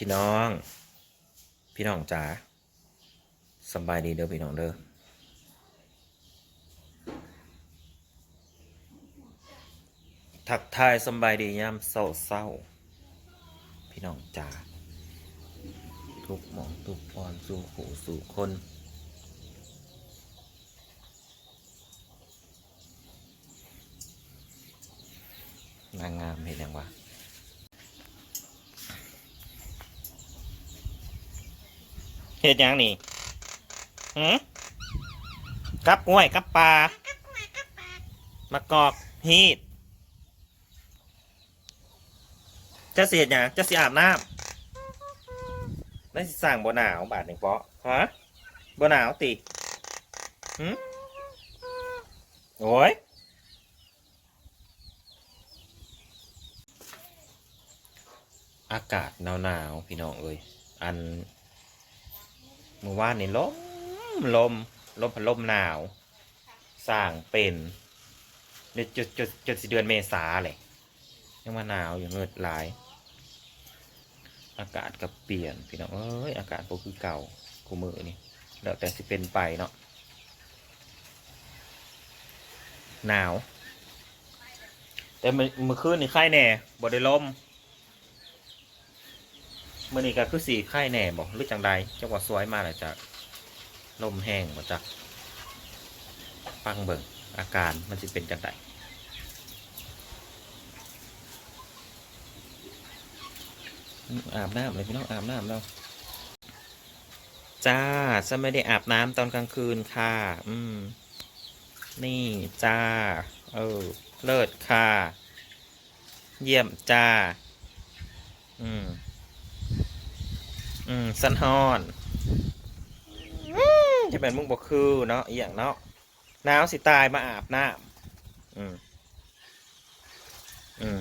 พี่น้อง พี่น้องจ๋าสบายดีเด้อพี่น้องเด้อทักทายสบายดียามเศร้าเศร้าๆพี่น้องจ๋าทุกหมองทุกพรสู่หูสู่คนนางงามเห็นยังวะ เฮ็ดหยังนี่หืมกับกล้วยกับปลามากอกฮีดจะเสียดหยังจะเสียอาบน้ำได้สั่งบ่หนาวบาทหนึ่งเปาะฮะบ่หนาวติหืมโอ้ยอากาศหนาวๆพี่น้องเอ้ยอัน มื่อวานนี่ลมลมลมพัดลมหนาวสร้างเป็นเดือนจุดจุดจุดสิเดือนเมษาเลยยังมาหนาวอยู่เงือดหลาย อากาศก็เปลี่ยนพี่น้องเอ้ยอากาศพวกคือเก่ากูมือนี่แล้วแต่สิเป็นไปเนาะหนาว แต่เมื่อเมื่อคืนนี่ไข้แน่บ่ได้ลม มื่อนี้ก็คือสีไข่แหน่บอกหรือจังใดจังหวัดสวยมาแล้วจากลมแห้งมาจากฟังเบิ่งอาการมันจะเป็นจังใดอาบน้ำเลยพี่น้องอาบน้ำแล้วจ้าฉันไม่ได้อาบน้ำตอนกลางคืนค่ะ อืม นี่จ้า เออ เลิศค่ะ เยี่ยมจ้า อืม อืมสันฮอนจะเป็นมึงบอกคือเนาะอหย่างเนาะหนาวสิตายมาอาบน้ำอืมอืม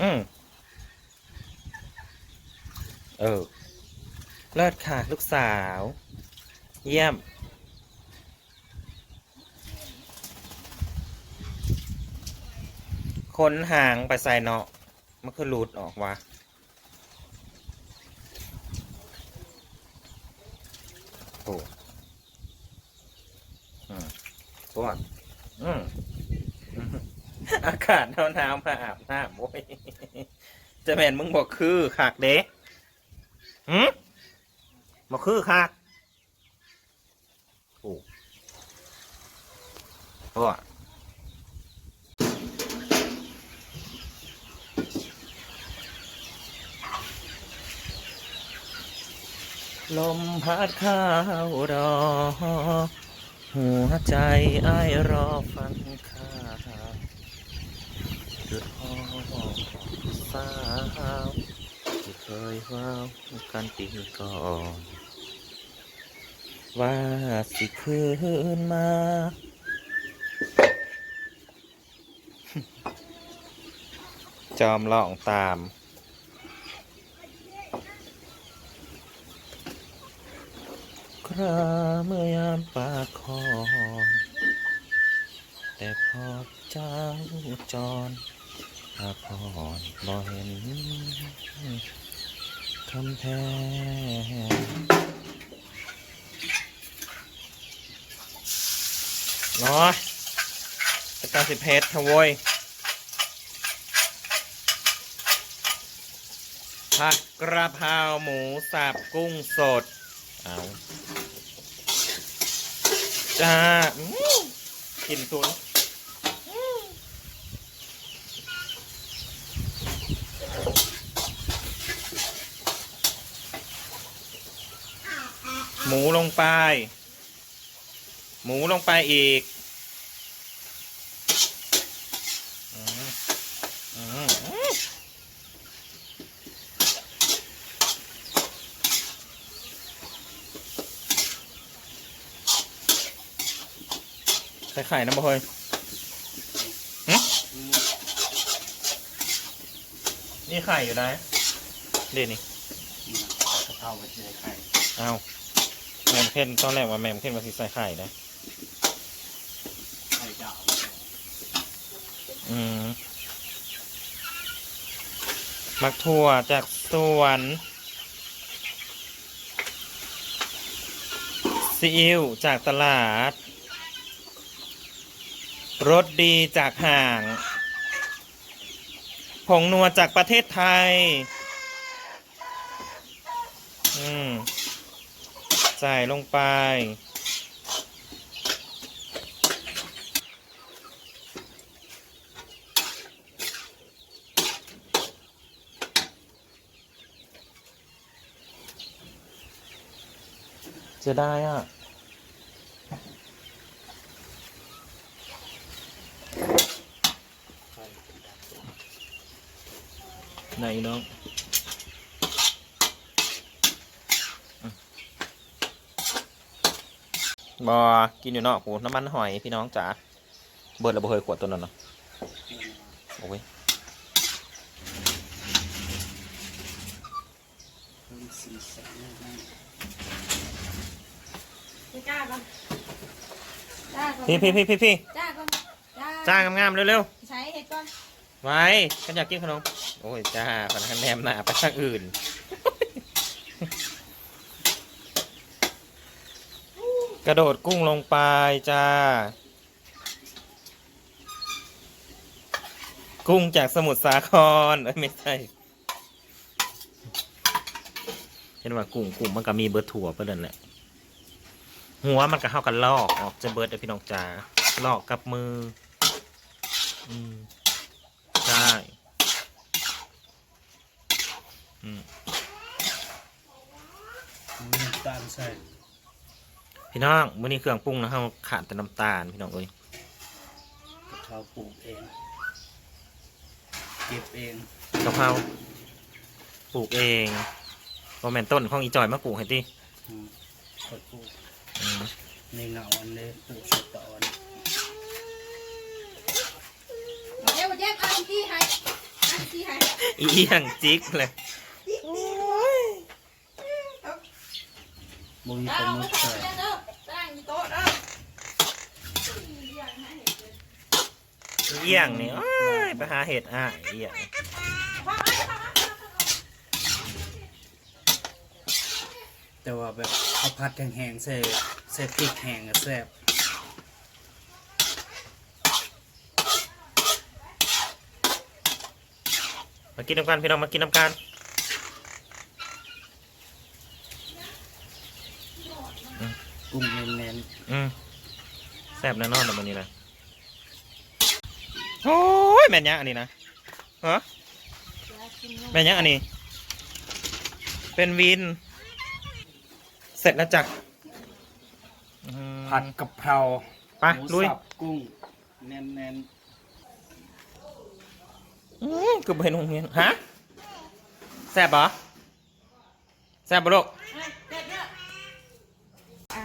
อืมเออเลิศค่ะ ลูกสาว เยี่ยม คนห่างไปใส่เนาะมันคือหลุดออกวะ โอ้อืมตัวอืมอืมอากาศหนาวๆมาอาบน้ำโว้ยจะแม่นมึงบอกคือขากเด้หืมบอกคือขาก ลมพัดเข้าวดอหัวใจอ้ายรอฟังข่าจุดหอมสาวที่เคยว้ากันปีก่อนว่าสิคืนมาจอมลองตาม คราเมื่อยามปากคอ แต่พอเจ้าจรอาพรบ่เห็นคำแพงน้อยจะการสิบเพชรทวยผัดกระเพราหมูสับกุ้งสด เอาจ้ากินตุนหมูลงไป หมูลงไปอีกอืมอืมอืม ใส่ไข่น้ำบ่เฮ้ยหึนี่ไข่อยู่ไหนเดี๋ยวนี่กะเพราไปใส่ไข่เอาแมมเพ่นตอนแรกว่าแมมเพ่นมาสิใส่ไข่นะไข่ดาวอืมมักทั่วจากสสวนซีอิ๊วจากตลาด รสดีจากห่าง ผงนัวจากประเทศไทย อืม ใส่ลงไป จะได้อะ ไหนน้องอืมบอกินอยู่เนาะโหน้ำมันหอยพี่น้องจ๋าเบิร์ดระเบิดขวดตัวนั้นเนาะโอ้ยสีสันนั่นจ้าก่อนจ้าก่อนพี่พี่พี่พี่พี่จ้าก่อนจ้าจ้างามๆเร็วใช้เห็ดก่อน ๆไว้ฉันอยากกินขนม โอ้ยจ้าพนักงานแนมหนาไปทางอื่นกระโดดกุ้งลงไปจ้า กุ้งจากสมุทรสาครเอ้ยไม่ใช่เห็นว่ากุ้งกุ้งมันก็มีเบิร์ดถั่วไปเลยแหละหัวมันก็เข้ากันลอกออกจะเบิร์ดเด้อพี่น้องจ๋าลอกกับมือ อืมใช่ น้ำตาลใส่พี่น้องมื้อนี้เครื่องปรุงนะเฮาขาดแต่น้ำตาลพี่น้องเอ้ยกะเพราปลูกเอง เก็บเองกะเพราปลูกเองบ่แม่นต้นของอีจอยมาปลูกให้ติอืมก็ปลูกอืมในเงาอันนี้ปลูกสตออันเดี๋ยวแยกอันที่ให้อันที่ให้อีเอียงจิกเลย บุญจ้าปลาเอาหมึไปกใส่เด้อจ้างอยู่โต๊ะเด้ออีเอียงนี่อ้ยไปหาเห็ดอะเอี่ยงแต่ว่าแบบข้าวผัดแห้งๆใส่ใส่พริกแห้งอะแซ่บมากินน้ำกันพี่น้องมากินน้ำกัน กุ้งแน่นอืมแซ่บแน่นอนแต่วันนี้นะโอ้ยแม่นยังอันนี้นะฮะแม่นยังอันนี้ เป็นวิน เสร็จแล้วจ้ะอืมๆผัดกะเพราไปหมูลุยสับกุ้งแน่นอืมคือเป็นโรงเรียนฮะแซ่บปะแซ่บปะลูกเอาเด็ดเด้อเอา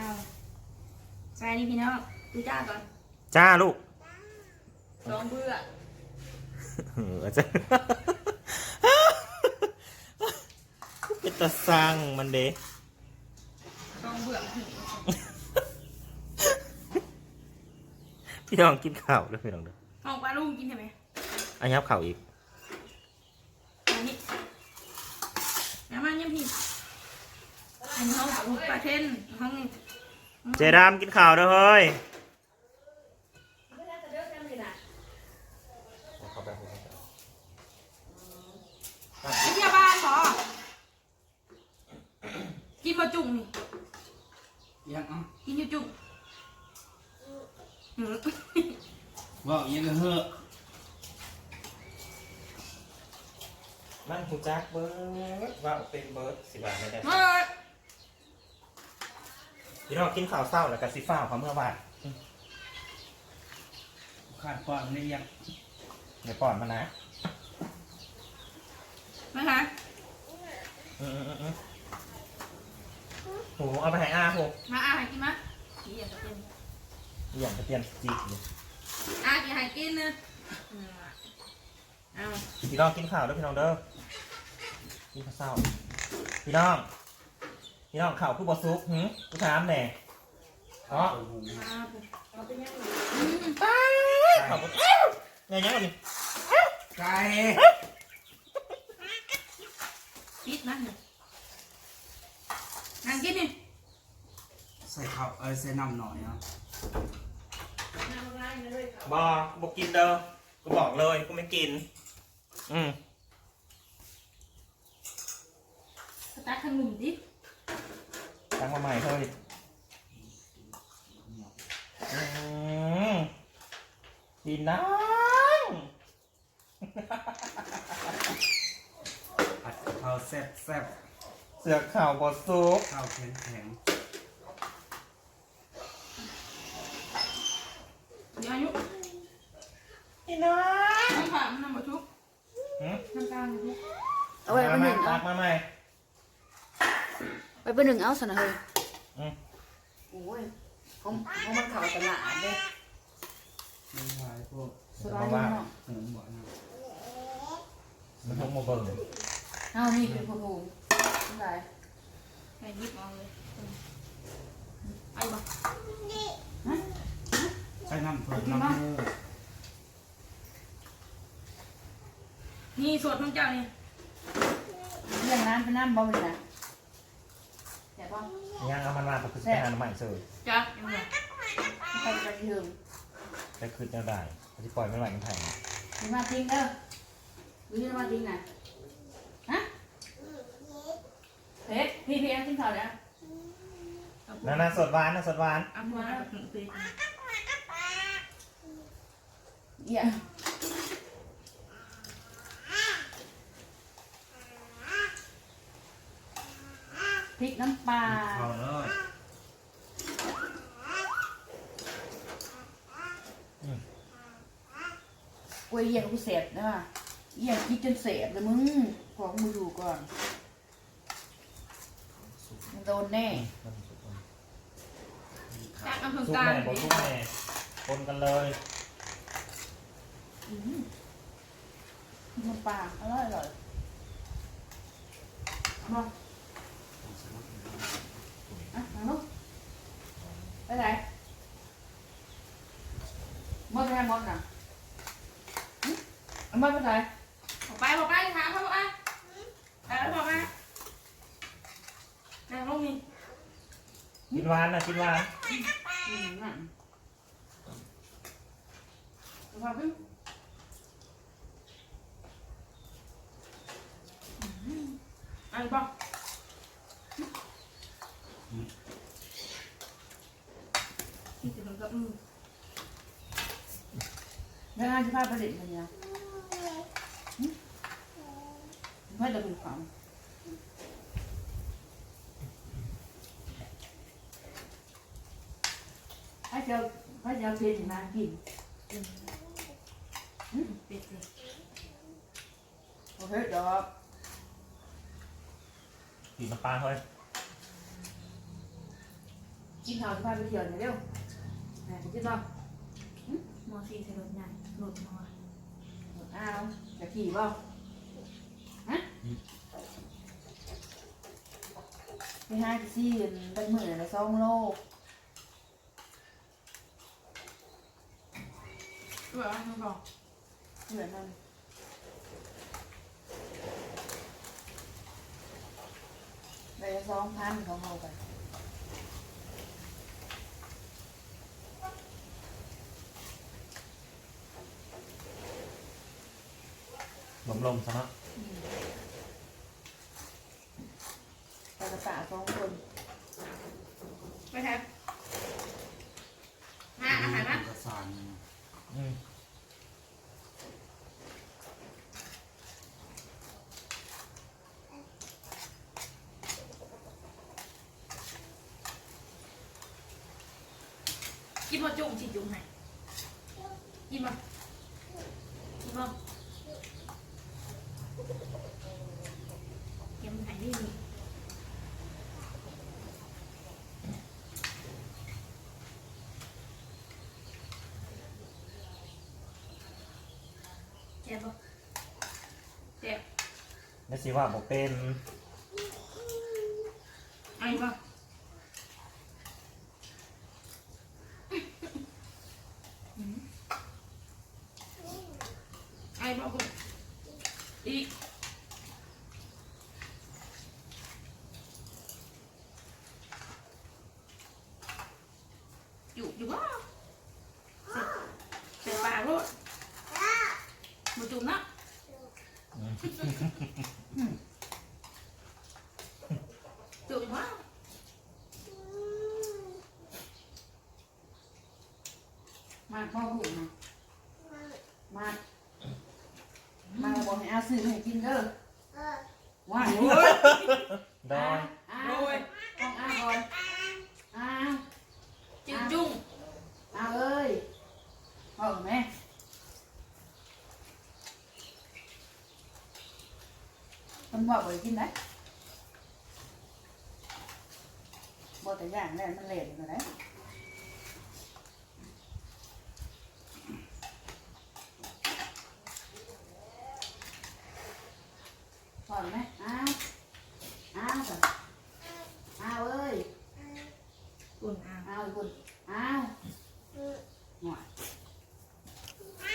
ใส่นี่พี่น้องดูจ้าก่อนจ้าลูกลองเบื่อเออจ้าเป็นตาสั่งมันเด้ลองเบื่อพี่น้องกินข้าวด้วยพี่น้องเด้อลองปลาลุงกินใช่ไหมอันยับข้าวอีกอันนี้น้ำมันยังพี่อันนี้ห้องของปลาเทนห้องนี้ เจดามกินข้าวด้วยเฮ้ยกินยาบ้านหรอกินมาจุ่มนี่ๆยังเอะกินอยู่จุ่มอืมว่ายังก็เฮ้อะมันหูจักเบิร์ดว่าเป็นเบิร์ดสิบาทไม่ได้ เฮ้ย พี่น้องกินข้าวเศร้าแล้วก็สิฟ้าวเขาเมื่อวานขาดความนี่ยังเดี๋ยวก่อนมานะมาฮะอืมอืมอืมอืมโหเอาไปให้อาโหมาอาหารกินมะกินอย่างจะเป็นอย่างจะเปลี่ยนจิกนี่อากินอาหารกินนะอืมเอาพี่น้องกินข้าวด้วยพี่น้องเด้อกินข้าวเศร้าพี่น้อง พี่น้องข้าวคือบอซุกหืมกูถามแหน่เนาะมาปุ๊บเอาไปยังไงข้าวบอไงยังไงนี่ไก่นั่งเลยนั่งกินนี่ใส่ข้าวเอ้ยใส่น้ำหน่อยเนาะนั่งง่ายเลยเขาบอบอกินเด้อกูบอกเลยกูไม่กิน อืม สตาร์ทขนมดิ ตั้งมาใหม่เฮ้ยอืมพี่น้องผัดกะเพราแซ่บแซ่บเสือกข่าวบอซุกข้าวแข็งแข็งเดี๋ยวอายุพี่น้องน้ำผ่ามันน้ำบะชุกหืมน้ำตาลบะชุกเอาไว้เป็นหนึ่งตัเอากมาใหม่ ไว้เป็นหนึ่งเอาสนะเฮ้ยอืม โอ้ยผมผมมันเข่าตลาดเด้ไม่ไหวพวกสบายดีเนาะหมูหวานเนาะมันทงมาเบิ่งเอานี่คือผู้ถูกทั้งหลายไปยิบเอาเลยไปบ่ใส่น้ำเพิ่มน้ำมูนี่สวดของเจ้านี่เรื่องน้ำเป็นน้ำบ่เลยนะ แต่บ่ยังเอามันมาประคือไปหาหน่อใหม่เสิร์ฟจักยังไงไม่ค่อยจะถึงแต่คือจะได้เขาจะปล่อยไม่ไหวกันไทยมีมาจริงเด้อวิธีมาจริงนะฮะเฮ้ยพี่พี่เอากินข้าวแล้วนั่นน่ะสดหวานน่ะสดหวานเอาหัวไปถึงตีเอี่ย พริกน้ำปลาเข้าเลยกล้วยเยี่ยงกูเสพนะว่ะเยี่ยงกินจนเสพเลยมึงขอมึงอยู่ก่อนมันโดนแน่จักเอาถึงซุปกลางแม่บอกซุปแม่คนกันเลย อื้อหือน้ำปลาอร่อยอร่อยมาอะมาลูก ไปไหนมดไปไหนมดน่ะหึเอามดไปไหนบอกไป บอกไปถามเขาบอกอะไปแล้วบอกมานั่งลงนี่กินหวานนะกินหวานอืมน่ะเอามาขึ้นอันบอกที่จะมันก็อืมเวลาที่พาประเด็นมันเนี่ยหึไม่ได้เป็นความให้เจ้าให้เจ้าเพลนมากินเป็ดเลยโอเคดอกกินน้ำปลาเฮ้ยกินข้าวที่พาไปเที่ยวหน่อยเร็ว ไหนไปกินบ้างมอสี่ใส่รถใหญ่รถมออ้าวจะขี่บ้างฮะไปหาที่ซี่เป็น หมื่นละสองโลตัวอะไรมึงบอกเหมือนมันได้สองพันเขาเอาไปลมลมๆซะเนาะไปกระตะสองคนไปแทบมาอาหารนะกระสานอืมกินมาจุ่มสิจุ่มให้กินมากินมาเก็บมันหายนี่นี่เจ็บปะเจ็บ นี่สิ ว่าบอกเป็น ไอ้ปะไอ้ปะคุณอีก จุกมาก มาพ่อพูดมามา มาบอกให้เอาซื้อให้กินเด้อว่าโอ้ยดอยอ้าวต้องอ้าวก่อนอ้าวจึงจุ้งอ้าวเอ้ยบอกแม่มันบอกไปกินได้บอกแต่อย่างแรกมันเละอยู่แล้ว พอไหมอ้าวอ้าวก่อนอ้าวเอ้ย อุ่นอะ อ้าวคุณอ้าวหน่อย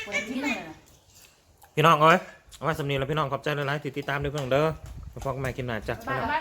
เปิดที่ไหนล่ะ พี่น้องเอ้ยเอาไว้สำนีแล้วพี่น้องขอบใจหลายๆที่ติดตามด้วยพี่น้องเด้อไปพบกันใหม่กินหนาจ้ะไปไปไปไป